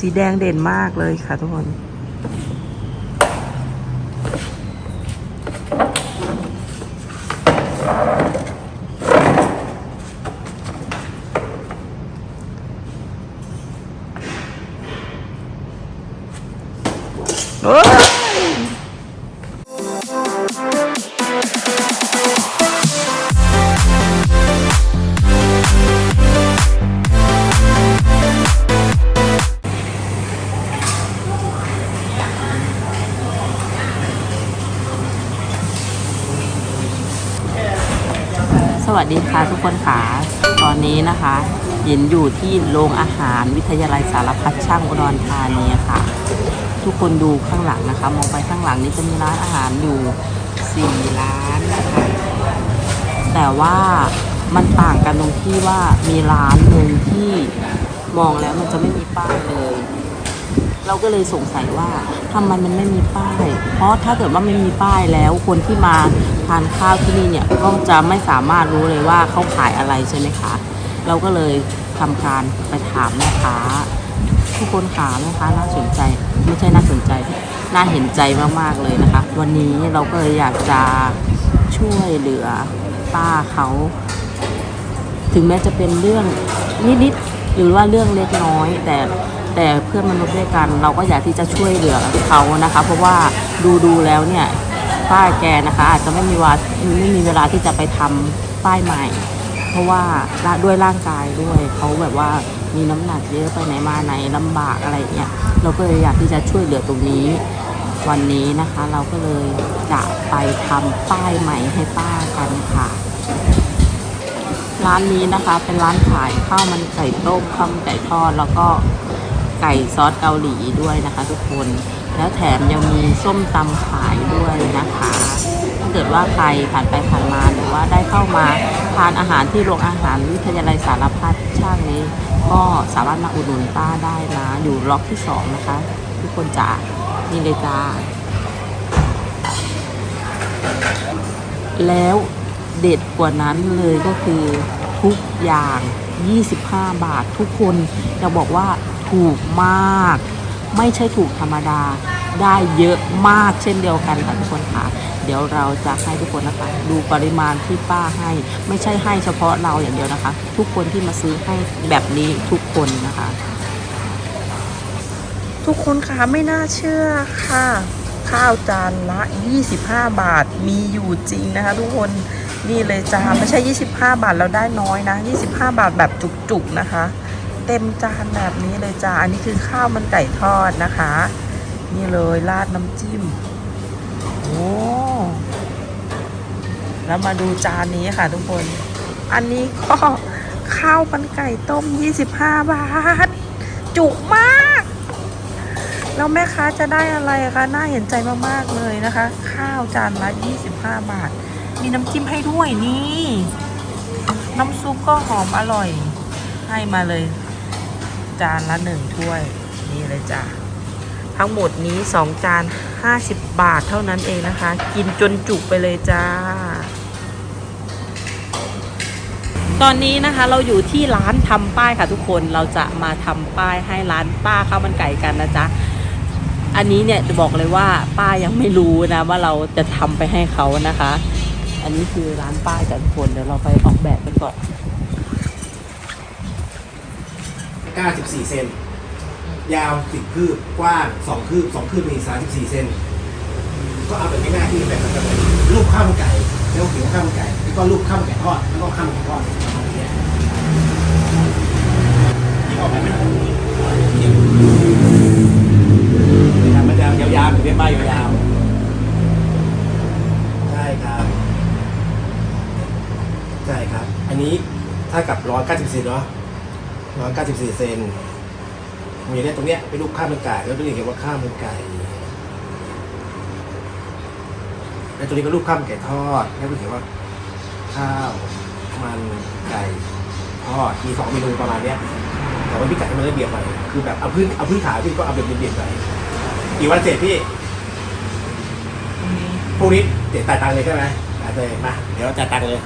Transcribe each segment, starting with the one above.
สีแดงเด่นมากเลยค่ะทุกคน ค่ะทุกคนค่ะตอนนี้นะคะหยินอยู่ที่โรงอาหารวิทยาลัยสารพัดช่างอุดรธานีค่ะ ทุกคนดูข้างหลังนะคะ มองไปข้างหลังนี้จะมีร้านอาหารอยู่ 4 ร้านนะคะแต่ว่ามันต่างกันตรงที่ว่ามีร้านหนึ่งที่มองแล้วมันจะไม่มีป้ายเลย เราก็เลยสงสัยว่าทำไมมันไม่มีป้าย เพราะถ้าเกิดว่าไม่มีป้ายแล้วคนที่มาานข้าวที่นี่เนี่ยก็จะไม่สามารถรู้เลยว่าเขาขายอะไรใช่ไหมคะ เราก็เลยทำการไปถามแม่ค้าทุกคนขาแม่ค้าน่าสนใจไม่ใช่น่าสนใจน่าเห็นใจมากๆเลยนะคะ วันนี้เราก็เลยอยากจะช่วยเหลือป้าเขา ถึงแม้จะเป็นเรื่องนิดๆหรือว่าเรื่องเล็กน้อย แต่แต่เพื่อนมนุษย์ด้วยกัน เราก็อยากที่จะช่วยเหลือเขานะคะ เพราะว่าดูดูแล้วเนี่ย ป้าแกนะคะ อาจจะไม่มีวาไม่มีเวลาที่จะไปทำป้ายใหม่ เพราะว่าด้วยร่างกายด้วยเขาแบบว่ามีน้ำหนักเยอะไปไหนมาไหนลำบากอะไรเงี้ยเราก็เลยอยากที่จะช่วยเหลือตรงนี้ วันนี้นะคะเราก็เลยจะไปทำป้ายใหม่ให้ป้ากันค่ะร้านนี้นะคะเป็นร้านขายข้าวมันไก่ต้มข้าวมันไก่ทอดแล้วก็ไก่ซอสเกาหลีด้วยนะคะ ทุกคน แล้วแถมยังมีส้มตำขายด้วยนะคะ ถ้าเกิดว่าใครผ่านไปผ่านมาหรือว่าได้เข้ามาทานอาหารที่โรงอาหารวิทยาลัยสารพัดช่างนี้ ก็สามารถมาอุดหนุนป้าได้นะอยู่ล็อกที่สองนะคะ ทุกคนจ๋านี่เลยจ้าแล้วเด็ดกว่านั้นเลยก็คือทุกอย่าง 25 บาททุกคนจะบอกว่าถูกมาก ไม่ใช่ถูกธรรมดา ได้เยอะมากเช่นเดียวกันค่ะทุกคนค่ะ เดี๋ยวเราจะให้ทุกคนนะคะ ดูปริมาณที่ป้าให้ ไม่ใช่ให้เฉพาะเราอย่างเดียวนะคะ ทุกคนที่มาซื้อให้แบบนี้ทุกคนนะคะ ทุกคนคะไม่น่าเชื่อค่ะ ข้าวจานละ 25 บาทมีอยู่จริงนะคะ ทุกคนนี่เลยจ้าไม่ใช่ 25 บาทเราได้น้อยนะ 25 บาทแบบจุกๆนะคะ เต็มจานแบบนี้เลยจ้าอันนี้คือข้าวมันไก่ทอดนะคะ นี่เลยราดน้ำจิ้ม โอ้แล้วมาดูจานนี้ค่ะทุกคน อันนี้ก็ข้าวมันไก่ต้ม 25 บาท จุกมาก แล้วแม่ค้าจะได้อะไรคะน่าเห็นใจมากๆเลยนะคะ ข้าวจานละ 25 บาท มีน้ำจิ้มให้ด้วยนี่ น้ำซุปก็หอมอร่อย ให้มาเลย จานละหนึ่งถ้วย นี่เลยจ้ะ ทั้งหมดนี้ 2 จาน 50 บาทเท่านั้นเองนะคะ กินจนจุกไปเลยจ้า ตอนนี้นะคะเราอยู่ที่ร้านทำป้ายค่ะทุกคนเราจะมาทำป้ายให้ร้านป้าข้าวมันไก่กันนะจ๊ะอันนี้เนี่ยจะบอกเลยว่าป้ายังไม่รู้นะว่าเราจะทำไปให้เขานะคะ อันนี้คือร้านป้ายกับทุกคนเดี๋ยวเราไปออกแบบกันก่อน 94 เซน ยาว10คืบกว้าง2คืบ2คืบมี34เซนก็เอาแบบง่ายๆที่แบบแบบรูปข้าวมันไก่แล้วเขียนข้าวมันไก่แล้วก็รูปข้าวมันไก่ทอดแล้วก็ข้าวมันไก่ทอดที่ออกแบบเป็นแบบนี้นะครับมันจะยาวๆเป็นป้ายยาวๆใช่ครับใช่ครับ อันนี้ถ้ากับ194เซนเนาะ194เซน มีเนี่ยตรงเนี้ยเป็นรูปข้าวมันไก่แล้วตรงนี้เขียนว่าข้าวมันไก่แล้วตรงนี้ก็รูปข้าวมันไก่ทอดแล้วก็เขียนว่า ข้าวมันไก่ทอดมีสองเมนูประมาณเนี้ยแต่ว่าพี่ไก่ให้มันละเอียดหน่อยคือแบบเอาพื้นเอาพื้นฐานพี่ก็เอาแบบเบียดๆไปกี่วันเสร็จพี่พรุ่งนี้เดี๋ยวจ่ายตังค์เลยใช่ไหมจ่ายเลยมาเดี๋ยวจ่ายตังค์เลย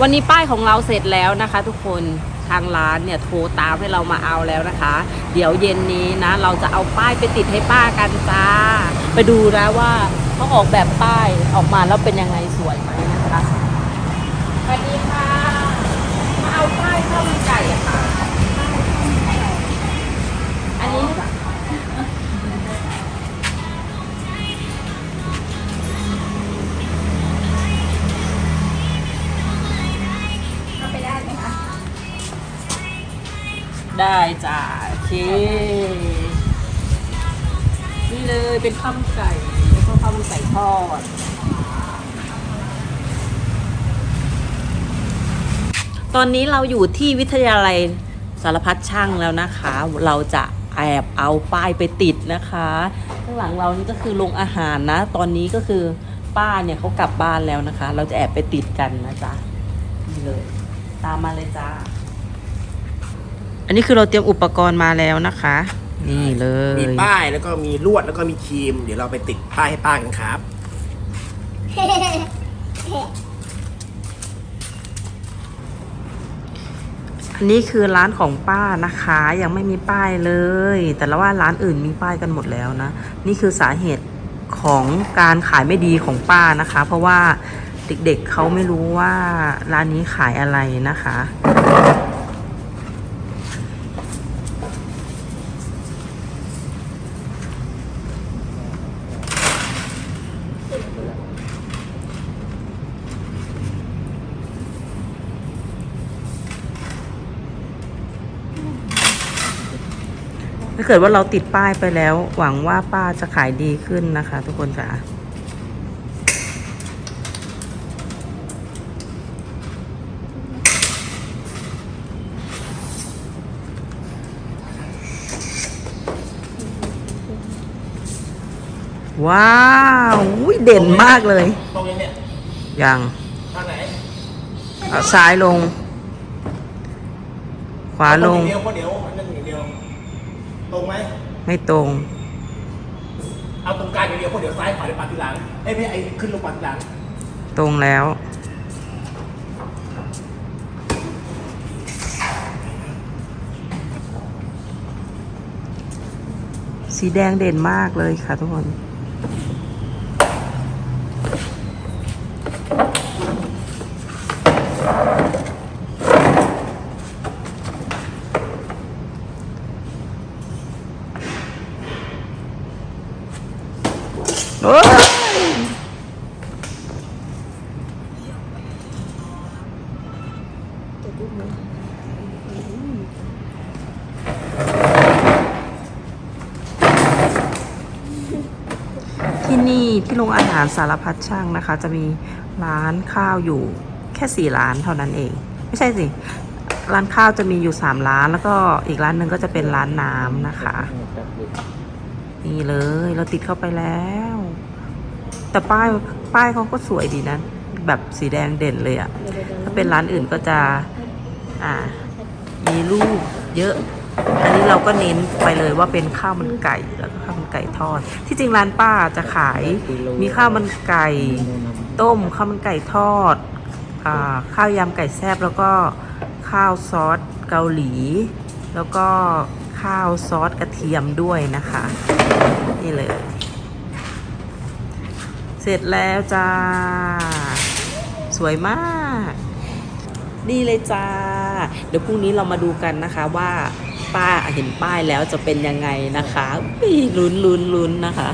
วันนี้ป้ายของเราเสร็จแล้วนะคะ ทุกคน ทางร้านเนี่ยโทรตามให้เรามาเอาแล้วนะคะ เดี๋ยวเย็นนี้นะ เราจะเอาป้ายไปติดให้ป้ากันจ้า ไปดูนะว่าเขาออกแบบป้ายออกมาแล้วเป็นยังไงสวยไหมนะคะสวัสดีค่ะมาเอาป้ายข้าวมันไก่อะค่ะ ได้จ้าโอเค นี่เลยเป็นข้าวมันไก่แล้วก็ข้าวมันไก่ทอด ตอนนี้เราอยู่ที่วิทยาลัยสารพัดช่างแล้วนะคะ เราจะแอบเอาป้ายไปติดนะคะ ข้างหลังเรานี่ก็คือโรงอาหารนะ ตอนนี้ก็คือป้าเนี่ยเขากลับบ้านแล้วนะคะ เราจะแอบไปติดกันนะจ๊ะนี่เลย ตามมาเลยจ้า อันนี้คือเราเตรียมอุปกรณ์มาแล้วนะคะ นี่เลย มีป้ายแล้วก็มีลวดแล้วก็มีครีม เดี๋ยวเราไปติดป้ายให้ป้ากันครับ อันนี้คือร้านของป้านะคะ ยังไม่มีป้ายเลย แต่ละว่าร้านอื่นมีป้ายกันหมดแล้วนะ นี่คือสาเหตุของการขายไม่ดีของป้านะคะ เพราะว่าเด็กๆเขาไม่รู้ว่าร้านนี้ขายอะไรนะคะ ถ้าเกิดว่าเราติดป้ายไปแล้ว หวังว่าป้าจะขายดีขึ้นนะคะ ทุกคนค่ะว้าวอุ๊ยเด่นมากเลยตรงนี้เนี่ยยังทางไหนเอาซ้ายลง ขวาลง เดียวคนเดียว ตรงไหมไม่ตรง เอาตรงกลางอย่างเดียวคนเดียวซ้ายขวาเดี๋ยวปาดทีหลังเอ้ยไม่ไอ้ขึ้นลงปาดทีหลังตรงแล้ว สีแดงเด่นมากเลยค่ะทุกคน โอ้ที่นี่ที่โรงอาหารสารพัดช่างนะคะ จะมีร้านข้าวอยู่แค่สี่ร้านเท่านั้นเอง ไม่ใช่สิ ร้านข้าวจะมีอยู่สามร้าน แล้วก็อีกร้านหนึ่งก็จะเป็นร้านน้ำนะคะ นี่เลยเราติดเข้าไปแล้ว แต่ป้ายป้ายเขาก็สวยดีนะ แบบสีแดงเด่นเลยอะถ้าเป็นร้านอื่นก็จะ อ่า มีรูปเยอะ อันนี้เราก็เน้นไปเลยว่าเป็นข้าวมันไก่แล้วก็ข้าวมันไก่ทอด ที่จริงร้านป้าจะขาย มีข้าวมันไก่ ต้มข้าวมันไก่ทอดอ่าข้าวยำไก่แซ่บแล้วก็ข้าวซอสเกาหลี แล้วก็ข้าวซอสกระเทียมด้วยนะคะ นี่เลยเส ร็จแล้วจ้า สวยมาก นี่เลยจ้า เดี๋ยวพรุ่งนี้เรามาดูกันนะคะว่าป้าเห็นป้ายแล้วจะเป็นยังไงนะคะอุ๊ยลุ้นลุ้นลุ้นนะคะ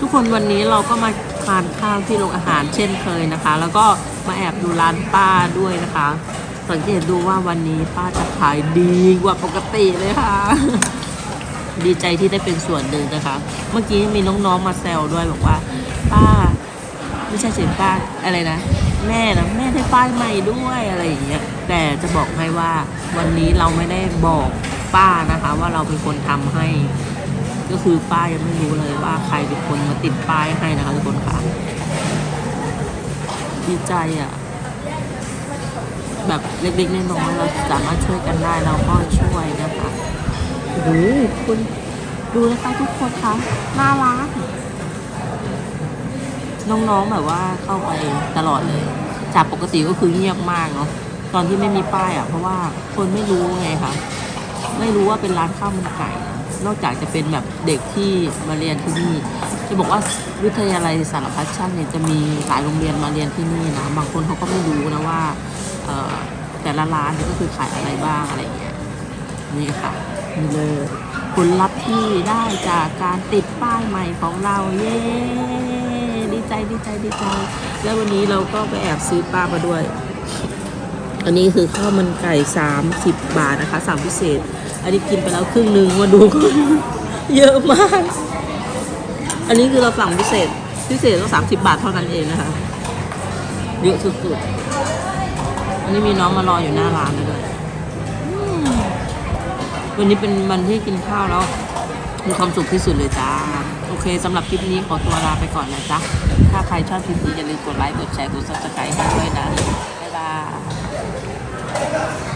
ทุกคนวันนี้เราก็มา ทานข้าวที่โรงอาหารเช่นเคยนะคะ แล้วก็มาแอบดูร้านป้าด้วยนะคะ สังเกตดูว่าวันนี้ป้าจะขายดีกว่าปกติเลยค่ะ ดีใจที่ได้เป็นส่วนหนึ่งนะคะ เมื่อกี้มีน้องๆมาแซวด้วยบอกว่า ป้าไม่ใช่เสียงป้าอะไรนะแม่นะแม่ได้ป้ายใหม่ด้วยอะไรอย่างเงี้ยแต่จะบอกให้ว่าวันนี้เราไม่ได้บอกป้านะคะ ว่าเราเป็นคนทำให้ ก็คือป้ายังไม่รู้เลยว่าใครเป็นคนมาติดป้ายให้นะคะทุกคนค่ะดีใจอะ แบบเล็กๆน้อยๆเราสามารถช่วยกันได้เราก็ช่วยนะคะโอ้คุณดูนะคะทุกคนคะน่ารักน้องๆแบบว่าเข้าไปตลอดเลย จากปกติก็คือเงียบมากเนาะตอนที่ไม่มีป้ายอะ เพราะว่าคนไม่รู้ไงคะไม่รู้ว่าเป็นร้านข้าวมันไก่ นอกจากจะเป็นแบบเด็กที่มาเรียนที่นี่ จะบอกว่าวิทยาลัยสารพัดช่างเนี่ยจะมีหลายโรงเรียนมาเรียนที่นี่นะ บางคนเขาก็ไม่รู้นะว่าแต่ละร้านนี่ก็คือขายอะไรบ้างอะไรอย่างเงี้ยนี่ค่ะนี่เลยผลลัพธ์ที่ได้จากการติดป้ายใหม่ของเราเย้ดีใจดีใจดีใจ แล้ววันนี้เราก็ไปแอบซื้อป้ามาด้วย อันนี้คือข้าวมันไก่ 30 บาทนะคะสามพิเศษ อันนี้กินไปแล้วครึ่งหนึ่งมาดูก็เยอะมาก อันนี้คือเราสั่งพิเศษ พิเศษต้องสามสิบาทเท่านั้นเองนะคะเยอะสุดๆ อันนี้มีน้องมารออยู่หน้าร้านเลยด้วยวันนี้เป็นวันที่กินข้าวแล้วมีความสุขที่สุดเลยจ้า โอเคสำหรับคลิปนี้ขอตัวลาไปก่อนนะจ๊ะ ถ้าใครชอบคลิปนี้อย่าลืมกดไลค์ กดแชร์ กดซับสไครต์ให้ด้วยนะ บ๊ายบาย Thank you.